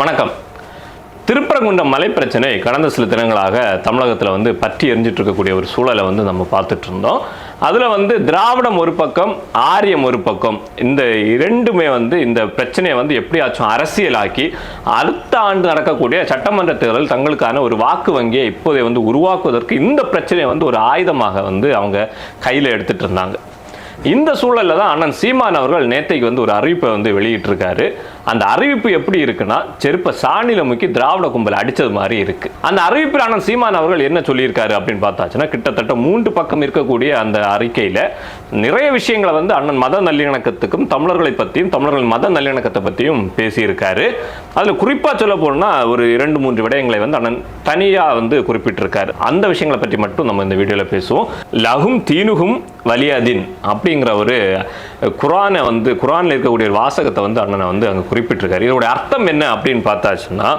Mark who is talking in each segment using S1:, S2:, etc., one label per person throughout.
S1: வணக்கம். திருப்பரங்குன்றம் மலை பிரச்சனை கடந்த சில தினங்களாக தமிழகத்தில் வந்து பற்றி எரிஞ்சிட்டு இருக்கக்கூடிய ஒரு சூழலை வந்து நம்ம பார்த்துட்ருந்தோம் அதில் வந்து திராவிடம் ஒரு பக்கம் ஆரியம் ஒரு பக்கம். இந்த இரண்டுமே வந்து இந்த பிரச்சனையை வந்து எப்படியாச்சும் அரசியலாக்கி அடுத்த ஆண்டு நடக்கக்கூடிய சட்டமன்ற தேர்தல் தங்களுக்கான ஒரு வாக்கு வங்கியை இப்போதை வந்து உருவாக்குவதற்கு இந்த பிரச்சனையை வந்து ஒரு ஆயுதமாக வந்து அவங்க கையில் எடுத்துகிட்டு இருந்தாங்க. இந்த சூழலில் தான் அண்ணன் சீமான் அவர்கள் நேற்றைக்கு வந்து ஒரு அறிவிப்பை வந்து வெளியிட்டிருக்காரு. அந்த அறிவிப்பு எப்படி இருக்குன்னா செருப்பை சாணியில் முக்கி திராவிட கும்பல் அடித்தது மாதிரி இருக்குது அந்த அறிவிப்பில் அண்ணன் சீமான் அவர்கள் என்ன சொல்லியிருக்காரு அப்படின்னு பார்த்தாச்சுன்னா கிட்டத்தட்ட மூன்று பக்கம் இருக்கக்கூடிய அந்த அறிக்கையில் நிறைய விஷயங்களை வந்து அண்ணன் மத நல்லிணக்கத்துக்கும் தமிழர்களை பற்றியும் தமிழர்கள் மத நல்லிணக்கத்தை பற்றியும் பேசியிருக்காரு. அதில் குறிப்பாக சொல்ல போனால் ஒரு இரண்டு மூன்று விடயங்களை வந்து அண்ணன் தனியாக வந்து குறிப்பிட்டிருக்காரு. அந்த விஷயங்களை பற்றி மட்டும் நம்ம இந்த வீடியோவில் பேசுவோம். லகும் தீனுகும் வலியாதீன் அப்படி சூஃபிங்கிறவர் குரானை வந்து குரானில் இருக்கக்கூடிய வாசகத்தை வந்து அண்ணனை வந்து அங்கே குறிப்பிட்டிருக்காரு. இதோடைய அர்த்தம் என்ன அப்படின்னு பார்த்தாச்சுன்னா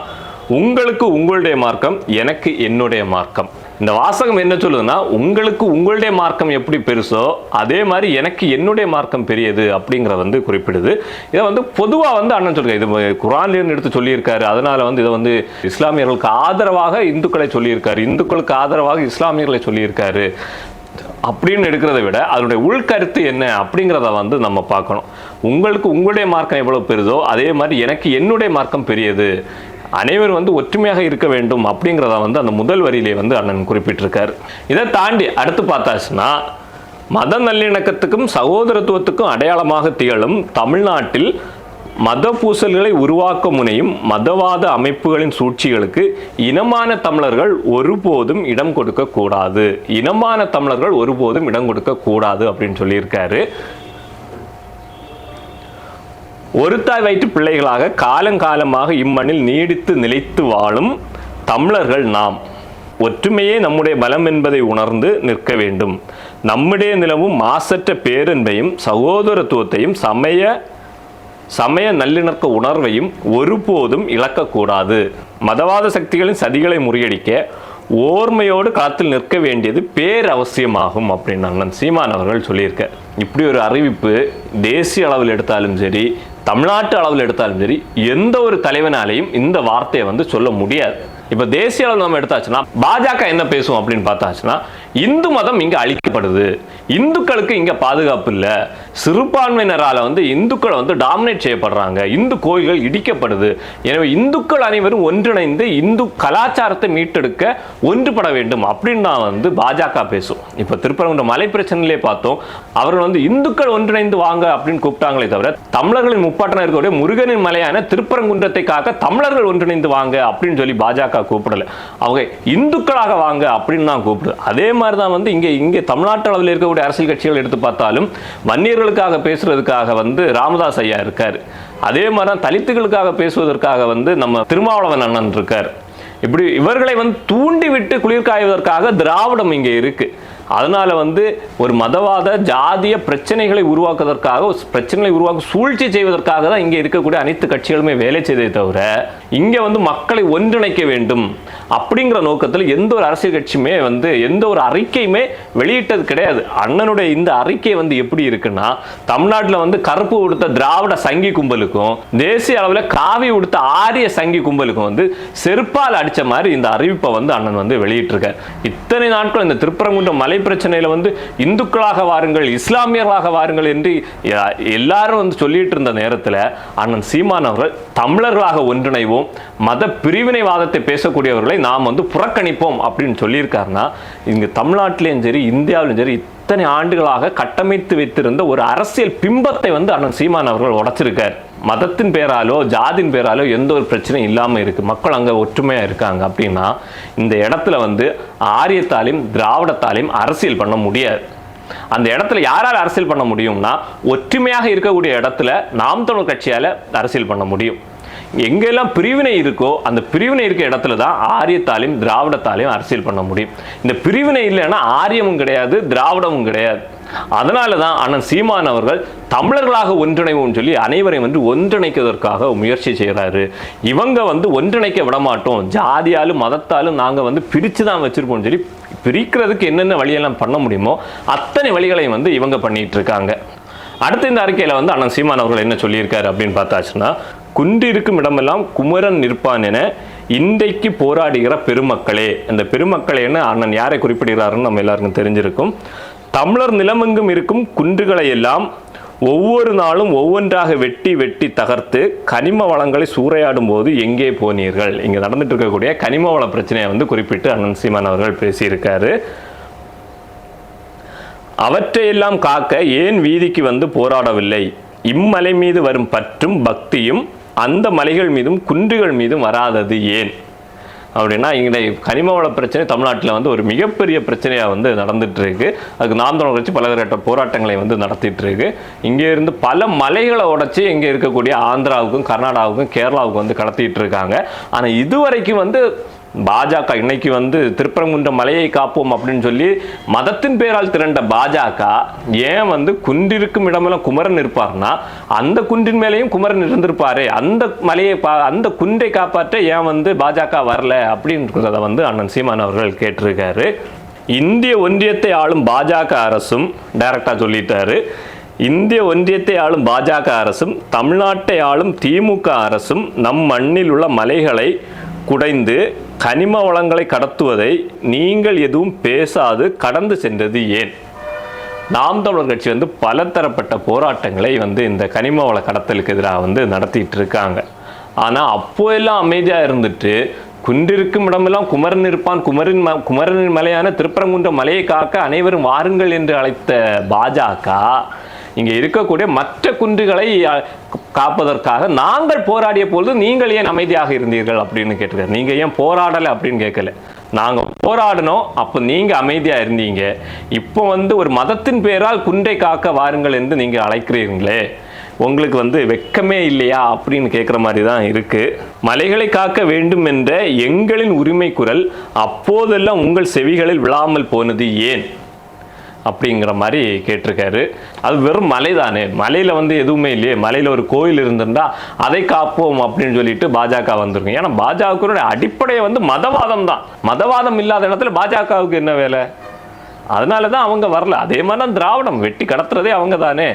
S1: உங்களுக்கு உங்களுடைய மார்க்கம் எனக்கு என்னுடைய மார்க்கம். இந்த வாசகம் என்ன சொல்லுதுன்னா உங்களுக்கு உங்களுடைய மார்க்கம் எப்படி பெருசோ அதே மாதிரி எனக்கு என்னுடைய மார்க்கம் பெரியது அப்படிங்கிறத வந்து குறிப்பிடுது. இதை வந்து பொதுவாக வந்து அண்ணன் சொல்லுங்க இது குரான்லேருந்து எடுத்து சொல்லியிருக்காரு. அதனால வந்து இதை வந்து இஸ்லாமியர்களுக்கு ஆதரவாக இந்துக்களை சொல்லியிருக்காரு. இந்துக்களுக்கு ஆதரவாக இஸ்லாமியர்களை சொல்லியிருக்காரு. அப்படின்னு எடுக்கிறத விட அதனுடைய உள்கருத்து என்ன அப்படிங்கிறத வந்து நம்ம பார்க்கணும். உங்களுக்கு உங்களுடைய மார்க்கம் எவ்வளோ பெரிதோ அதே மாதிரி எனக்கு என்னுடைய மார்க்கம் பெரியது. அனைவரும் வந்து ஒற்றுமையாக இருக்க வேண்டும் அப்படிங்கிறத வந்து அந்த முதல் வரியிலே வந்து அண்ணன் குறிப்பிட்டிருக்காரு. இதை தாண்டி அடுத்து பார்த்தாச்சுன்னா மத நல்லிணக்கத்துக்கும் சகோதரத்துவத்துக்கும் அடையாளமாக திகழும் தமிழ்நாட்டில் மத பூசல்களை உருவாக்க முனையும் மதவாத அமைப்புகளின் சூழ்ச்சிகளுக்கு இனமான தமிழர்கள் ஒருபோதும் இடம் கொடுக்கக்கூடாது இனமான தமிழர்கள் ஒருபோதும் இடம் கொடுக்கக்கூடாது அப்படின்னு சொல்லியிருக்காரு. ஒரு ஒருத்தாய் வயிற்று பிள்ளைகளாக காலங்காலமாக இம்மண்ணில் நீடித்து நிலைத்து வாழும் தமிழர்கள் நாம். ஒற்றுமையே நம்முடைய பலம் என்பதை உணர்ந்து நிற்க வேண்டும். நம்முடைய நிலவும் மாசற்ற பேரன்பையும் சகோதரத்துவத்தையும் சமய சமய நல்லிணக்க உணர்வையும் ஒருபோதும் இழக்கக்கூடாது. மதவாத சக்திகளின் சதிகளை முறியடிக்க ஓர்மையோடு காத்தில் நிற்க வேண்டியது பேர் அவசியமாகும் அப்படின்னு அண்ணன் சீமான் அவர்கள் சொல்லியிருக்கார் இப்படி ஒரு அறிவிப்பு தேசிய அளவில் எடுத்தாலும் சரி தமிழ்நாட்டு அளவில் எடுத்தாலும் சரி எந்த ஒரு தலைவனாலையும் இந்த வார்த்தையை வந்து சொல்ல முடியாது. இப்போ தேசிய அளவில் நம்ம எடுத்தாச்சுன்னா பாஜக என்ன பேசுவோம் அப்படின்னு பார்த்தாச்சுன்னா இந்து மதம் இங்கே அழிக்கப்படுது. இந்துக்களுக்கு இங்கே பாதுகாப்பு இல்லை. சிறுபான்மையினரால் வந்து இந்துக்களை வந்து டாமினேட் செய்யப்படுறாங்க. இந்து கோயில்கள் இடிக்கப்படுது. எனவே இந்துக்கள் அனைவரும் ஒன்றிணைந்து இந்து கலாச்சாரத்தை மீட்டெடுக்க ஒன்றுபட வேண்டும் அப்படின்னு நான் வந்து பாஜக பேசும். இப்போ திருப்பரங்குன்ற மலை பிரச்சனையிலே பார்த்தோம். அவர்கள் வந்து இந்துக்கள் ஒன்றிணைந்து வாங்க அப்படின்னு கூப்பிட்டாங்களே தவிர தமிழர்களின் முப்பாட்டன இருக்கக்கூடிய முருகனின் மலையான திருப்பரங்குன்றத்தை காக்க தமிழர்கள் ஒன்றிணைந்து வாங்க அப்படின்னு சொல்லி பாஜக கூப்பிடலை. அவங்க இந்துக்களாக வாங்க அப்படின்னு தான் கூப்பிடு அதே மாதிரி மாதிரி தான் வந்து இங்கே இங்கே தமிழ்நாட்டு அளவில் இருக்கக்கூடிய அரசியல் கட்சிகள் எடுத்து பார்த்தாலும் வன்னியர்களுக்காக பேசுறதுக்காக வந்து ராமதாஸ் ஐயா இருக்கார். அதே மாதிரி தான் தலித்துகளுக்காக பேசுவதற்காக வந்து நம்ம திருமாவளவன் அண்ணன் இருக்கார். இப்படி இவர்களை வந்து தூண்டிவிட்டு குளிர்காய்வதற்காக திராவிடம் இங்கே இருக்கு. அதனால வந்து ஒரு மதவாத ஜாதிய பிரச்சனைகளை உருவாக்குவதற்காக பிரச்சனைகளை உருவாக்க சூழ்ச்சி செய்வதற்காக தான் இங்கே இருக்கக்கூடிய அனைத்து கட்சிகளுமே வேலை செய்தே தவிர இங்கே வந்து மக்களை ஒன்றிணைக்க வேண்டும் அப்படிங்கிற நோக்கத்தில் எந்த ஒரு அரசியல் கட்சியுமே வந்து எந்த ஒரு அறிக்கையுமே வெளியிட்டது கிடையாது. அண்ணனுடைய இந்த அறிக்கை வந்து எப்படி இருக்குன்னா தமிழ்நாட்டில் வந்து கருப்பு உடுத்த திராவிட சங்கி கும்பலுக்கும் தேசிய அளவில் காவி உடுத்த ஆரிய சங்கி கும்பலுக்கும் வந்து செருப்பால் அடித்த மாதிரி இந்த அறிவிப்பை வந்து அண்ணன் வந்து வெளியிட்டிருக்கார். இத்தனை நாட்கள் இந்த திருப்பரங்குன்றம் மலை பிரச்சனையில் வந்து இந்துக்களாக வாருங்கள் இஸ்லாமியர்களாக வாருங்கள் என்று எல்லாரும் வந்து சொல்லிட்டு இருந்த நேரத்தில் அண்ணன் சீமானவர்கள் தமிழர்களாக ஒன்றிணைவோம் பேசுவோம். மத பிரிவினைவாதத்தை பேசக்கூடியவர்களை நாம் வந்து புறக்கணிப்போம் அப்படின்னு சொல்லியிருக்காருன்னா இங்கே தமிழ்நாட்டிலையும் சரி இந்தியாவிலும் சரி இத்தனை ஆண்டுகளாக கட்டமைத்து வைத்திருந்த ஒரு அரசியல் பிம்பத்தை வந்து அண்ணன் சீமான் அவர்கள் உடச்சிருக்கார். மதத்தின் பேராலோ ஜாதியின் பேராலோ எந்த ஒரு பிரச்சனையும் இல்லாமல் இருக்குது மக்கள் அங்கே ஒற்றுமையாக இருக்காங்க அப்படின்னா இந்த இடத்துல வந்து ஆரியத்தாலையும் திராவிடத்தாலையும் அரசியல் பண்ண முடியாது. அந்த இடத்துல யாரால் அரசியல் பண்ண முடியும்னா ஒற்றுமையாக இருக்கக்கூடிய இடத்துல நாம் தமிழ் கட்சியால் அரசியல் பண்ண முடியும். எங்கெல்லாம் பிரிவினை இருக்கோ அந்த பிரிவினை இருக்க இடத்துல தான் ஆரியத்தாலையும் திராவிடத்தாலையும் அரசியல் பண்ண முடியும். இந்த பிரிவினை இல்லைன்னா ஆரியமும் கிடையாது திராவிடமும் கிடையாது. அதனால தான் அண்ணன் சீமான் அவர்கள் தமிழர்களாக ஒன்றிணைவோம்னு சொல்லி அனைவரையும் வந்து ஒன்றிணைக்கிறதற்காக முயற்சி செய்கிறாரு இவங்க வந்து ஒன்றிணைக்க விடமாட்டோம். ஜாதியாலும் மதத்தாலும் நாங்கள் வந்து பிரித்து தான் வச்சுருப்போம் சொல்லி பிரிக்கிறதுக்கு என்னென்ன வழியெல்லாம் பண்ண முடியுமோ அத்தனை வழிகளையும் வந்து இவங்க பண்ணிகிட்டு இருக்காங்க. அடுத்து இந்த அறிக்கையில் வந்து அண்ணன் சீமான் அவர்கள் என்ன சொல்லியிருக்காரு அப்படின்னு பார்த்தாச்சுன்னா குன்றிருக்கும் இடமெல்லாம் குமரன் நிற்பான் என இன்றைக்கு போராடுகிற பெருமக்களே. அந்த பெருமக்களேன்னு அண்ணன் யாரை குறிப்பிடுகிறாருன்னு நம்ம எல்லாருக்கும் தெரிஞ்சிருக்கும். தமிழர் நிலமெங்கும் இருக்கும் குன்றுகளை எல்லாம் ஒவ்வொரு நாளும் ஒவ்வொன்றாக வெட்டி வெட்டி தகர்த்து கனிம வளங்களை சூறையாடும் போது எங்கே போனீர்கள்? இங்கே நடந்துட்டு இருக்கக்கூடிய கனிம வள பிரச்சனையை வந்து குறிப்பிட்டு அண்ணன் சீமான் அவர்கள் பேசியிருக்காரு. அவற்றையெல்லாம் காக்க ஏன் வீதிக்கு வந்து போராடவில்லை? இம்மலை மீது வரும் பற்றும் பக்தியும் அந்த மலைகள் மீதும் குன்றுகள் மீதும் வராதது ஏன்? அப்படின்னா இங்கே கனிம வள பிரச்சனை தமிழ்நாட்டில் வந்து ஒரு மிகப்பெரிய பிரச்சனையாக வந்து நடந்துட்டு இருக்கு அதுக்கு நாம் தமிழர் கட்சி பலதரப்பட்ட போராட்டங்களை வந்து நடத்திட்டு இருக்கு இங்கே இருந்து பல மலைகளை உடச்சி இங்கே இருக்கக்கூடிய ஆந்திராவுக்கும் கர்நாடகாவுக்கும் கேரளாவுக்கும் வந்து கடத்திட்டு இருக்காங்க ஆனால் இதுவரைக்கும் வந்து பாஜக இன்னைக்கு வந்து திருப்பரங்குன்றம் மலையை காப்போம் அப்படின்னு சொல்லி மதத்தின் பேரால் திரண்ட பாஜக ஏன் வந்து குன்றிருக்கும் இடமெல்லாம் குமரன் இருப்பார்னா அந்த குன்றின் மேலேயும் குமரன் இருந்திருப்பாரு. அந்த மலையை பா அந்த குன்றை காப்பாற்ற ஏன் வந்து பாஜக வரல அப்படின்றத வந்து அண்ணன் சீமான் அவர்கள் கேட்டிருக்காரு. இந்திய ஒன்றியத்தை ஆளும் பாஜக அரசும் டைரக்டாக சொல்லிட்டாரு. இந்திய ஒன்றியத்தை ஆளும் பாஜக அரசும் தமிழ்நாட்டை ஆளும் திமுக அரசும் நம் மண்ணில் உள்ள மலைகளை குடைந்து கனிம வளங்களை கடத்துவதை நீங்கள் எதுவும் பேசாது கடந்து சென்றது ஏன்? நாம் தமிழர் கட்சி வந்து பலதரப்பட்ட போராட்டங்களை வந்து இந்த கனிம வள கடத்தலுக்கு எதிராக வந்து நடத்திட்டு இருக்காங்க. ஆனால் அப்போ எல்லாம் அமைதியாக இருந்துட்டு குன்றிருக்கும் இடமெல்லாம் குமரன் இருப்பான். குமரின் ம குமரனின் மலையான திருப்பரங்குன்ற மலையை காக்க அனைவரும் வாருங்கள் என்று அழைத்த பாஜக இங்கே இருக்கக்கூடிய மற்ற குன்றுகளை காப்பதற்காக நாங்கள் போராடிய பொழுது நீங்கள் ஏன் அமைதியாக இருந்தீர்கள் அப்படின்னு கேட்டிருக்காரு. நீங்கள் ஏன் போராடலை அப்படின்னு கேட்கல. நாங்கள் போராடினோம் அப்போ நீங்கள் அமைதியாக இருந்தீங்க. இப்போ வந்து ஒரு மதத்தின் பேரால் குன்றை காக்க வாருங்கள் என்று நீங்கள் அழைக்கிறீர்களே. உங்களுக்கு வந்து வெக்கமே இல்லையா அப்படின்னு கேட்குற மாதிரி தான் இருக்கு. மலைகளை காக்க வேண்டும் என்ற எங்களின் உரிமை குரல் அப்போதெல்லாம் உங்கள் செவிகளில் விழாமல் போனது ஏன்? அப்படிங்கிற மாதிரி கேட்டிருக்காரு. அது வெறும் மலை தானே மலையில் வந்து எதுவுமே இல்லையே. மலையில் ஒரு கோயில் இருந்திருந்தா அதை காப்போம் அப்படின்னு சொல்லிட்டு பாஜக வந்திருக்கும். ஏன்னா பாஜகவுடைய அடிப்படையை வந்து மதவாதம் தான் மதவாதம் இல்லாத இடத்துல பாஜகவுக்கு என்ன வேலை? அதனால தான் அவங்க வரல. அதே மாதிரி தான் திராவிடம். வெட்டி கடத்துறதே அவங்க தானே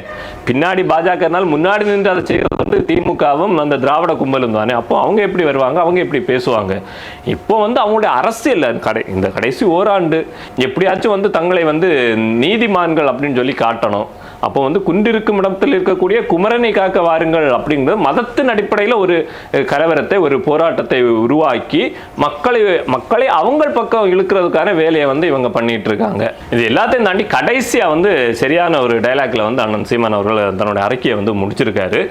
S1: பின்னாடி பாஜகனால் முன்னாடி நின்று அதை செய்கிறது வந்து திமுகவும் அந்த திராவிட கும்பலும் தானே. அப்போ அவங்க எப்படி வருவாங்க? அவங்க எப்படி பேசுவாங்க? இப்போ வந்து அவங்களுடைய அரசியல் கடை இந்த கடைசி ஓராண்டு எப்படியாச்சும் வந்து தங்களை வந்து நீதிமான்கள் அப்படின்னு சொல்லி காட்டணும். அப்போ வந்து குன்றிருக்கும் இடத்தில் இருக்கக்கூடிய குமரனை காக்க வாருங்கள் அப்படிங்கிறது மதத்தின் அடிப்படையில் ஒரு கலவரத்தை ஒரு போராட்டத்தை உருவாக்கி மக்களை மக்களை அவங்கள் பக்கம் இழுக்கிறதுக்கான வேலையை வந்து இவங்க பண்ணிட்டு இருக்காங்க. இது எல்லாத்தையும் தாண்டி கடைசியாக வந்து சரியான ஒரு டைலாக்ல வந்து அண்ணன் சீமான் அவர்கள் தன்னுடைய அறிக்கையை வந்து முடிச்சிருக்காரு.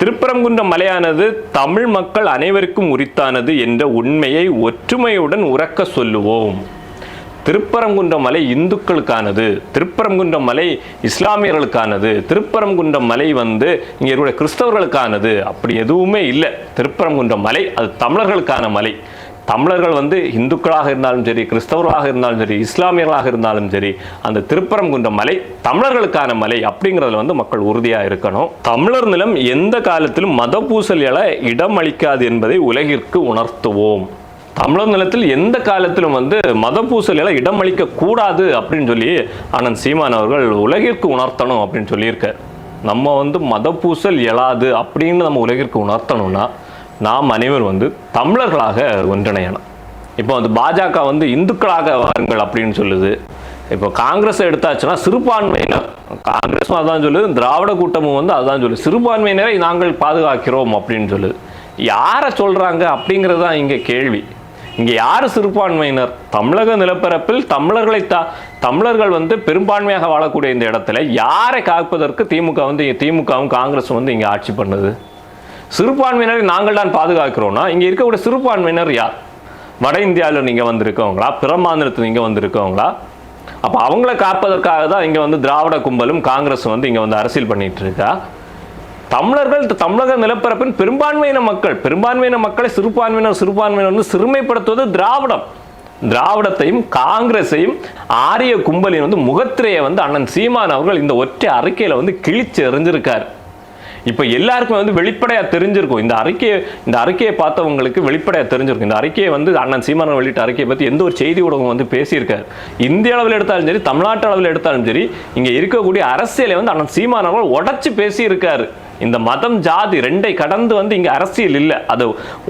S1: திருப்பரங்குன்றம் மலையானது தமிழ் மக்கள் அனைவருக்கும் உரித்தானது என்ற உண்மையை ஒற்றுமையுடன் உறக்க சொல்லுவோம். திருப்பரங்குன்றம் மலை இந்துக்களுக்கானது. திருப்பரங்குன்றம் மலை இஸ்லாமியர்களுக்கானது. திருப்பரங்குன்றம் மலை வந்து இங்கே இருக்கிற கிறிஸ்தவர்களுக்கானது. அப்படி எதுவுமே இல்லை. திருப்பரங்குன்றம் மலை அது தமிழர்களுக்கான மலை. தமிழர்கள் வந்து இந்துக்களாக இருந்தாலும் சரி கிறிஸ்தவர்களாக இருந்தாலும் சரி இஸ்லாமியர்களாக இருந்தாலும் சரி அந்த திருப்பரங்குன்றம் மலை தமிழர்களுக்கான மலை அப்படிங்கிறதுல வந்து மக்கள் உறுதியாக இருக்கணும். தமிழர் நிலம் எந்த காலத்திலும் மத பூசல் எழ இடம் அளிக்காது என்பதை உலகிற்கு உணர்த்துவோம். தமிழர் நிலத்தில் எந்த காலத்திலும் வந்து மத பூசலில் இடமளிக்க கூடாது அப்படின்னு சொல்லி ஆனந்த் சீமான் அவர்கள் உலகிற்கு உணர்த்தணும் அப்படின்னு சொல்லியிருக்கார். நம்ம வந்து மத பூசல் எழாது அப்படின்னு நம்ம உலகிற்கு உணர்த்தணும்னா நாம் அனைவரும் வந்து தமிழர்களாக ஒன்றிணையணும். இப்போ வந்து பாஜக வந்து இந்துக்களாக வாருங்கள் அப்படின்னு சொல்லுது. இப்போ காங்கிரஸ் எடுத்தாச்சுன்னா சிறுபான்மையினர் காங்கிரஸும் அதான் சொல்லுது திராவிட கூட்டமும் வந்து அதான் சொல்லுது. சிறுபான்மையினரை நாங்கள் பாதுகாக்கிறோம் அப்படின்னு சொல்லுது. யாரை சொல்கிறாங்க அப்படிங்கிறது தான் இங்கே கேள்வி. இங்கே யார் சிறுபான்மையினர்? தமிழக நிலப்பரப்பில் தமிழர்களை த தமிழர்கள் வந்து பெரும்பான்மையாக வாழக்கூடிய இந்த இடத்துல யாரை காப்பதற்கு திமுக வந்து திமுகவும் காங்கிரஸும் வந்து இங்கே ஆட்சி பண்ணுது? சிறுபான்மையினரை நாங்கள் தான் பாதுகாக்கிறோம்னா இங்கே இருக்கக்கூடிய சிறுபான்மையினர் யார்? வட இந்தியாவில் நீங்கள் வந்திருக்கவங்களா? பிற மாநிலத்தில் நீங்கள் வந்திருக்கவங்களா? அப்போ அவங்கள காப்பதற்காக தான் இங்கே வந்து திராவிட கும்பலும் காங்கிரஸும் வந்து இங்கே வந்து அரசியல் பண்ணிகிட்டு இருக்கா? தமிழர்கள் தமிழக நிலப்பரப்பின் பெரும்பான்மையின மக்கள் பெரும்பான்மையின மக்களை சிறுபான்மையினர் சிறுபான்மையினர் வந்து சிறுமைப்படுத்துவது திராவிடம். திராவிடத்தையும் காங்கிரஸையும் ஆரிய கும்பலின் வந்து முகத்திரையை வந்து அண்ணன் சீமான் அவர்கள் இந்த ஒற்றை அறிக்கையில் வந்து கிழிச்சு எறிஞ்சிருக்கார். இப்போ எல்லாருக்குமே வந்து வெளிப்படையாக தெரிஞ்சிருக்கும். இந்த அறிக்கையை இந்த அறிக்கையை பார்த்தவங்களுக்கு வெளிப்படையாக தெரிஞ்சிருக்கும். இந்த அறிக்கையை வந்து அண்ணன் சீமான வெளியிட்ட அறிக்கையை பற்றி எந்த ஒரு செய்தி ஊடகம் வந்து பேசியிருக்காரு. இந்திய அளவில் எடுத்தாலும் சரி தமிழ்நாட்டு அளவில் எடுத்தாலும் சரி இங்கே இருக்கக்கூடிய அரசியலை வந்து அண்ணன் சீமானவர்கள் அவர்கள் உடைச்சு பேசியிருக்காரு. இந்த மதம் ஜாதி ரெண்டை கடந்து வந்து இங்கே அரசியல் இல்லை. அது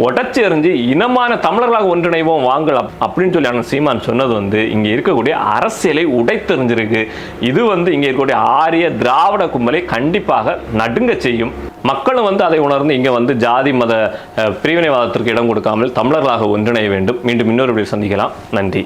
S1: உடச்சி எறிஞ்சு இனமான தமிழர்களாக ஒன்றிணைவோம் வாங்கலாம் அப்படின்னு சொல்லி அண்ணன் சீமான் சொன்னது வந்து இங்கே இருக்கக்கூடிய அரசியலை உடைத்தெறிஞ்சிருக்கு. இது வந்து இங்கே இருக்கக்கூடிய ஆரிய திராவிட கும்பலை கண்டிப்பாக நடுங்க செய்யும். மக்களும் வந்து அதை உணர்ந்து இங்கே வந்து ஜாதி மத பிரிவினைவாதத்திற்கு இடம் கொடுக்காமல் தமிழர்களாக ஒன்றிணைய வேண்டும். மீண்டும் இன்னொரு சந்திக்கலாம். நன்றி.